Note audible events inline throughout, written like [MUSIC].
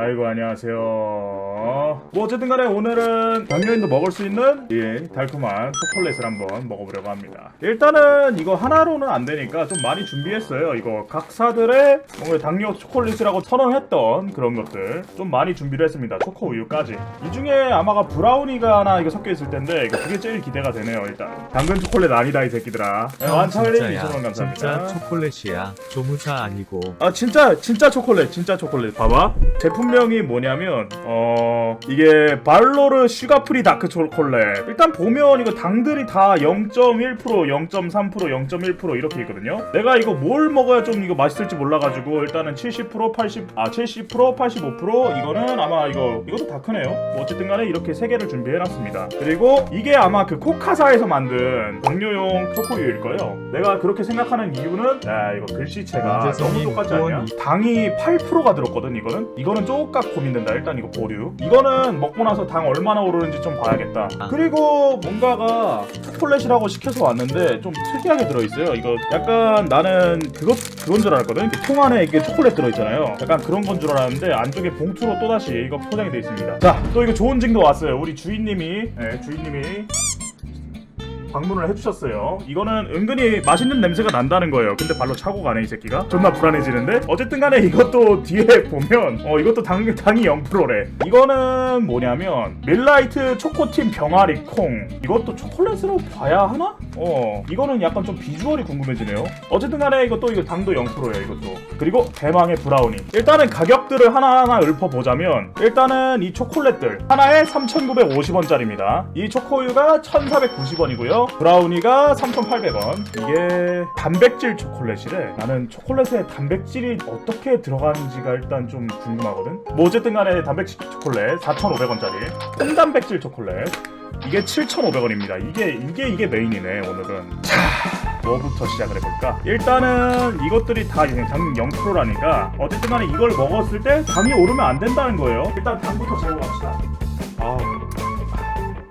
아이고 안녕하세요. 뭐 어쨌든 간에 오늘은 당뇨인도 먹을 수 있는 예, 달콤한 초콜릿을 한번 먹어보려고 합니다. 일단은 이거 하나로는 안 되니까 좀 많이 준비했어요. 이거 각사들의 뭔가 당뇨 초콜릿이라고 선언했던 그런 것들 좀 많이 준비를 했습니다. 초코 우유까지. 이 중에 아마가 브라우니가 하나 이거 섞여 있을 텐데 이거 그게 제일 기대가 되네요. 일단 당근 초콜릿 아니다 이 새끼들아. 네, 완창님 진짜야. 2,000원 감사합니다. 진짜 초콜릿이야. 조무사 아니고. 아 진짜 진짜 초콜릿 진짜 초콜릿 봐봐 제품 명이 뭐냐면 어 이게 발로르 슈가프리 다크 초콜릿. 일단 보면 이거 당들이 다 0.1% 0.3% 0.1% 이렇게 있거든요. 내가 이거 뭘 먹어야 좀 이거 맛있을지 몰라가지고 일단은 70% 80아 70% 85% 이거는 아마 이거 이것도 다 크네요. 뭐 어쨌든 간에 이렇게 세 개를 준비해놨습니다. 그리고 이게 아마 그 코카사에서 만든 동료용 초코우유일 거예요. 내가 그렇게 생각하는 이유는 야 이거 글씨체가 너무 똑같지 않냐? 당이 8%가 들었거든 이거는. 이거는 조금 고민된다. 일단 이거 보류. 이거는 먹고 나서 당 얼마나 오르는지 좀 봐야겠다. 아. 그리고 뭔가가 초콜릿이라고 시켜서 왔는데 좀 특이하게 들어있어요. 이거 약간 나는 그것 그건 줄 알았거든. 이통 안에 이게 초콜릿 들어있잖아요. 약간 그런 건 줄 알았는데 안쪽에 봉투로 또 다시 이거 포장이 돼 있습니다. 자 또 이거 좋은 증도 왔어요. 우리 주인님이 네, 주인님이 방문을 해주셨어요. 이거는 은근히 맛있는 냄새가 난다는 거예요. 근데 발로 차고 가네 이 새끼가. 존나 불안해지는데. 어쨌든 간에 이것도 뒤에 [LAUGHS] 보면 어 이것도 당, 당이 0%래. 이거는 뭐냐면 밀라이트 초코팀 병아리 콩. 이것도 초콜릿으로 봐야 하나? 어 이거는 약간 좀 비주얼이 궁금해지네요. 어쨌든 간에 이것도 이거 당도 0%예요 이것도. 그리고 대망의 브라우니. 일단은 가격들을 하나하나 읊어보자면 일단은 이 초콜릿들 하나에 3,950원짜리입니다. 이 초코우유가 1,490원이고요. 브라우니가 3,800원. 이게 단백질 초콜릿이래. 나는 초콜릿에 단백질이 어떻게 들어가는지가 일단 좀 궁금하거든. 뭐 어쨌든 간에 단백질 초콜릿 4,500원짜리. 콩단백질 초콜릿. 이게 7,500원입니다. 이게 이게 이게 메인이네 오늘은. 자, 뭐부터 시작을 해볼까? 일단은 이것들이 다 당 0%라니까 어쨌든 간에 이걸 먹었을 때 당이 오르면 안 된다는 거예요. 일단 당부터 재고 갑시다. 아.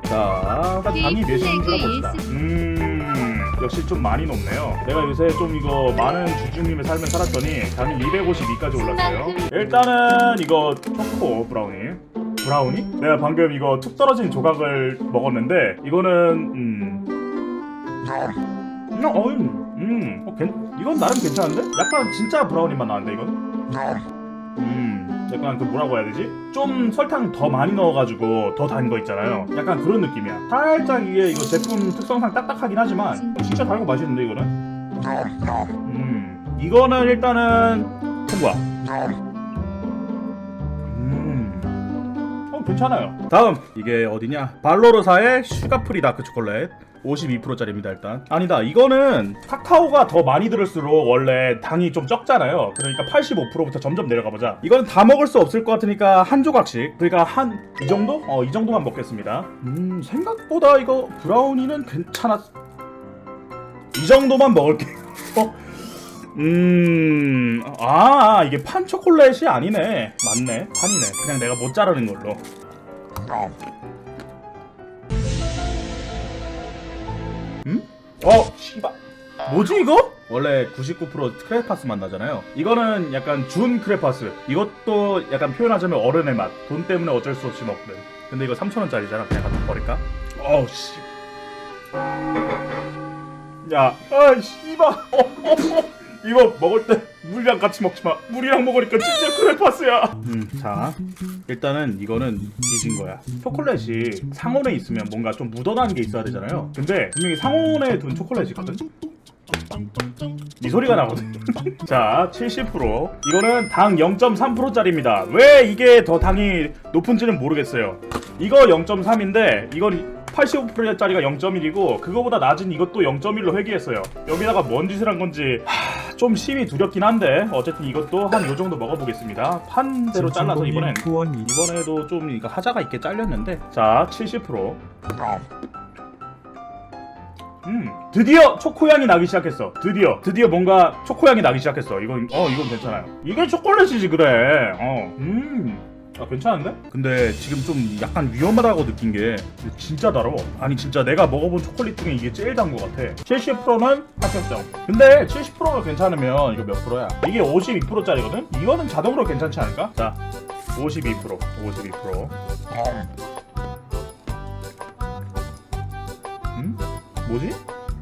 자, 일단 당이 몇인지 들어봅시다. 음, 역시 좀 많이 높네요. 내가 요새 좀 이거 많은 주주님의 삶을 살았더니 당이 252까지 올랐어요. 일단은 이거 초코 브라우니. 브라우니? 내가 방금 이거 툭 떨어진 조각을 먹었는데 이거는 음. 음, 어, 음, 어, 괜, 이건 나름 괜찮은데? 약간 진짜 브라우니 맛 나는데 이건? 음, 약간 그 뭐라고 해야 되지? 좀 설탕 더 많이 넣어가지고 더 단 거 있잖아요. 약간 그런 느낌이야. 살짝 이게 이거 제품 특성상 딱딱하긴 하지만 진짜 달고 맛있는데 이거는? 음, 이거는 일단은 통과. 괜찮아요. 다음 이게 어디냐? 발로르사의 슈가프리 다크 초콜릿. 52%짜리입니다 일단 아니다 이거는 카카오가 더 많이 들을수록 원래 당이 좀 적잖아요 그러니까 85%부터 점점 내려가 보자 이거는 다 먹을 수 없을 것 같으니까 한 조각씩 그러니까 한 이 정도? 어 이 정도만 먹겠습니다 음 생각보다 이거 브라우니는 괜찮았 이 정도만 먹을게요 [LAUGHS] 음, 아, 이게 판 초콜릿이 아니네. 맞네. 판이네. 그냥 내가 못 자르는 걸로. 음? 어, 씨발. 뭐지 이거? 원래 99% 크레파스 맛 나잖아요. 이거는 약간 준 크레파스. 이것도 약간 표현하자면 어른의 맛. 돈 때문에 어쩔 수 없이 먹는. 근데 이거 3,000원짜리잖아. 그냥 갖다 버릴까? 어우 씨. 야, 아 씨발. 어, 어, 어. 이거 먹을 때 물이랑 같이 먹지 마. 물이랑 먹으니까 진짜 크레파스야. 음, 자, 일단은 이거는 뒤진 거야. 초콜릿이 상온에 있으면 뭔가 좀 묻어나는 게 있어야 되잖아요. 근데 분명히 상온에 둔 초콜릿이거든. 이 소리가 나거든. [LAUGHS] 자, 70%. 이거는 당 0.3%짜리입니다. 왜 이게 더 당이 높은지는 모르겠어요. 이거 0.3인데 이건 85%짜리가 0.1이고 그거보다 낮은 이것도 0.1로 회귀했어요. 여기다가 뭔 짓을 한 건지 하, 좀 심히 두렵긴 한데 어쨌든 이것도 한 요 정도 먹어보겠습니다. 판대로 잘라서 이번엔 후원 이- 이번에도 좀 이거 하자가 있게 잘렸는데 자 70%. 음 드디어 초코향이 나기 시작했어. 드디어 드디어 뭔가 초코향이 나기 시작했어. 이건 어 이건 괜찮아요. 이게 초콜릿이지 그래. 어음 아 괜찮은데? 근데 지금 좀 약간 위험하다고 느낀 게 진짜 달아 아니 진짜 내가 먹어본 초콜릿 중에 이게 제일 단 것 같아 70%는 합격점 근데 70%가 괜찮으면 이거 몇 프로야? 이게 52%짜리거든? 이거는 자동으로 괜찮지 않을까? 자 52% 52% 음? 뭐지?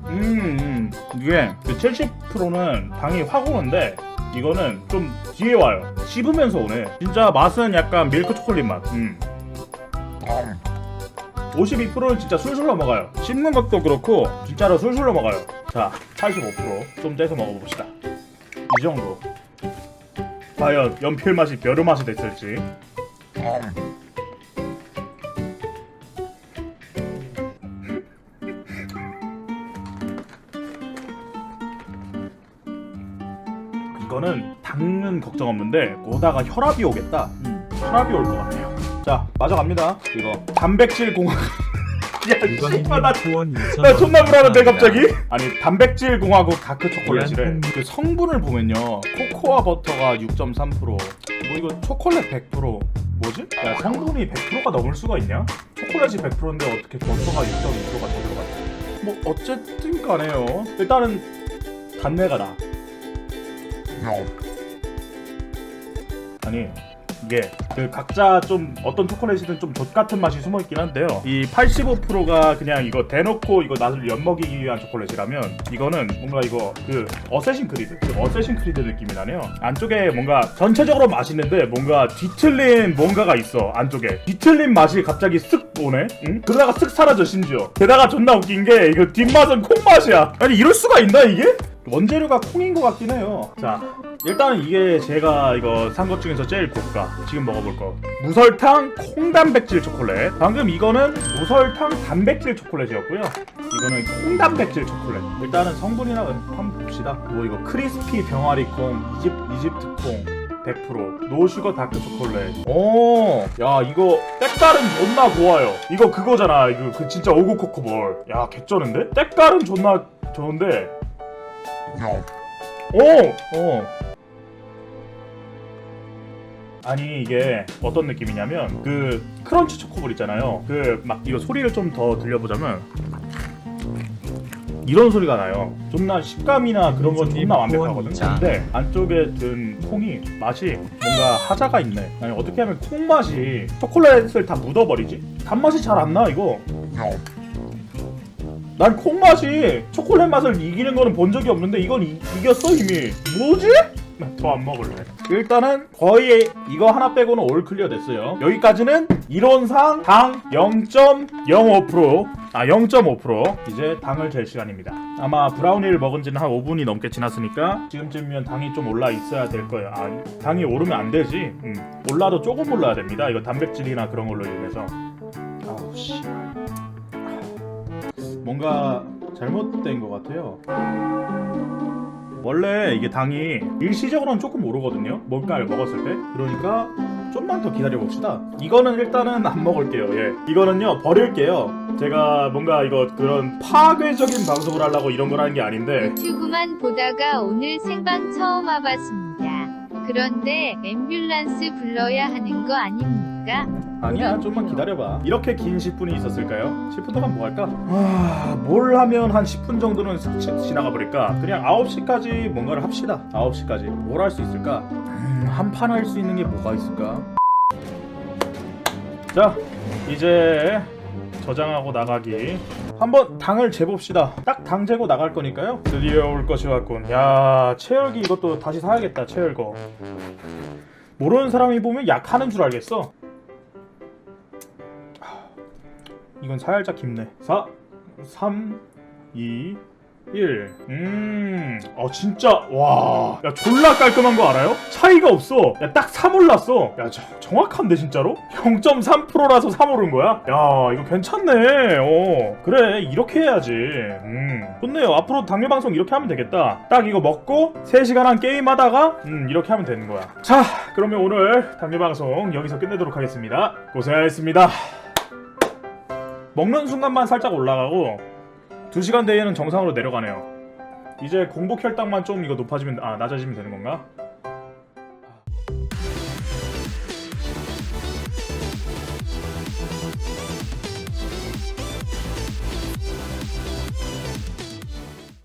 음, 음. 이게 70%는 당이 확 오는데 이거는 좀 뒤에 와요. 씹으면서 오네. 진짜 맛은 약간 밀크 초콜릿 맛. 음. 52%는 진짜 술술 넘어가요. 씹는 것도 그렇고 진짜로 술술 넘어가요. 자 85%좀 떼서 먹어봅시다. 이 정도. 과연 연필 맛이 벼루 맛이 됐을지 당은 걱정 없는데 오다가 혈압이 오겠다. 음, 혈압이 올 것 같아요. 자 맞아 갑니다. 이거 단백질 공학. [LAUGHS] 야 이건 씨발 나, 후원 2천 나 존나 불안한데 갑자기? 아니 단백질 공화국 다크 초콜릿이래. 그 성분을 보면요 코코아 버터가 6.3%. 뭐 이거 초콜릿 100%. 뭐지? 야 성분이 100%가 넘을 수가 있냐? 초콜릿이 100%인데 어떻게 버터가 6.2%가 더 들어갔지? 뭐 어쨌든 간에요. 일단은 단내가 나. 아니 이게 그 각자 좀 어떤 초콜릿이든 좀 젖 같은 맛이 숨어 있긴 한데요. 이 85%가 그냥 이거 대놓고 이거 나를 엿먹이기 위한 초콜릿이라면 이거는 뭔가 이거 그 어쌔신 크리드, 그 어쌔신 크리드 느낌이 나네요. 안쪽에 뭔가 전체적으로 맛있는데 뭔가 뒤틀린 뭔가가 있어 안쪽에 뒤틀린 맛이 갑자기 쓱 오네. 응? 그러다가 쓱 사라져 심지어. 게다가 존나 웃긴 게 이거 뒷맛은 콩 맛이야. 아니 이럴 수가 있나 이게? 원재료가 콩인 것 같긴 해요. 자, 일단은 이게 제가 이거 산 것 중에서 제일 고가. 지금 먹어볼 거. 무설탕 콩단백질 초콜릿. 방금 이거는 무설탕 단백질 초콜릿이었고요. 이거는 콩단백질 초콜릿. 일단은 성분이나 한번 봅시다. 뭐 이거 크리스피 병아리 콩, 이집 이집트 콩. 100% 노슈거 다크 초콜릿. 오, 야 이거 때깔은 존나 좋아요. 이거 그거잖아. 이거 그 진짜 오구 코코볼. 야 개쩌는데? 때깔은 존나 좋은데 오! 어. 아니 이게 어떤 느낌이냐면 그 크런치 초코볼 있잖아요. 그 막 이거 소리를 좀 더 들려보자면 이런 소리가 나요. 존나 식감이나 그런 건 존나 완벽하거든. 근데 안쪽에 든 콩이 맛이 뭔가 하자가 있네. 아니 어떻게 하면 콩 맛이 초콜릿을 다 묻어버리지? 단맛이 잘 안 나 이거. 난 콩 맛이 초콜릿 맛을 이기는 거는 본 적이 없는데 이건 이, 이겼어 이미. 뭐지? 더 안 먹을래. 일단은 거의 이거 하나 빼고는 올 클리어 됐어요. 여기까지는 이론상 당 0.05%, 아 0.5% 이제 당을 잴 시간입니다. 아마 브라우니를 먹은 지는 한 5분이 넘게 지났으니까 지금쯤이면 당이 좀 올라 있어야 될 거예요. 아 당이 오르면 안 되지. 음, 올라도 조금 올라야 됩니다. 이거 단백질이나 그런 걸로 인해서. 아우 씨. 뭔가 잘못된 것 같아요. 원래 이게 당이 일시적으로는 조금 오르거든요. 뭔가를 먹었을 때. 그러니까 좀만 더 기다려 봅시다. 이거는 일단은 안 먹을게요. 예. 이거는요 버릴게요. 제가 뭔가 이거 그런 파괴적인 방송을 하려고 이런 걸 하는 게 아닌데 유튜브만 보다가 오늘 생방 처음 와봤습니다. 그런데 앰뷸런스 불러야 하는 거 아닙니까? 아니야 좀만 기다려봐. 이렇게 긴 10분이 있었을까요? 10분 동안 뭐 할까? 아, 뭘 하면 한 10분 정도는 지나가 버릴까? 그냥 9시까지 뭔가를 합시다. 9시까지. 뭘 할 수 있을까? 음, 한판 할 수 있는 게 뭐가 있을까? 자 이제 저장하고 나가기. 한번 당을 재봅시다. 딱 당 재고 나갈 거니까요. 드디어 올 것이 왔군. 야 체열기 이것도 다시 사야겠다 체열거. 모르는 사람이 보면 약하는 줄 알겠어 이건 살짝 깊네. 4, 3, 2, 1. 음, 어, 진짜, 와. 야, 졸라 깔끔한 거 알아요? 차이가 없어. 야, 딱 3 올랐어. 야, 저, 정확한데, 진짜로? 0.3%라서 3 오른 거야? 야, 이거 괜찮네. 어. 그래, 이렇게 해야지. 음. 좋네요. 앞으로 당일방송 이렇게 하면 되겠다. 딱 이거 먹고, 3시간 한 게임 하다가, 음, 이렇게 하면 되는 거야. 자, 그러면 오늘 당일방송 여기서 끝내도록 하겠습니다. 고생하셨습니다. 먹는 순간만 살짝 올라가고 2시간 뒤에는 정상으로 내려가네요. 이제 공복 혈당만 좀 이거 높아지면 아 낮아지면 되는 건가?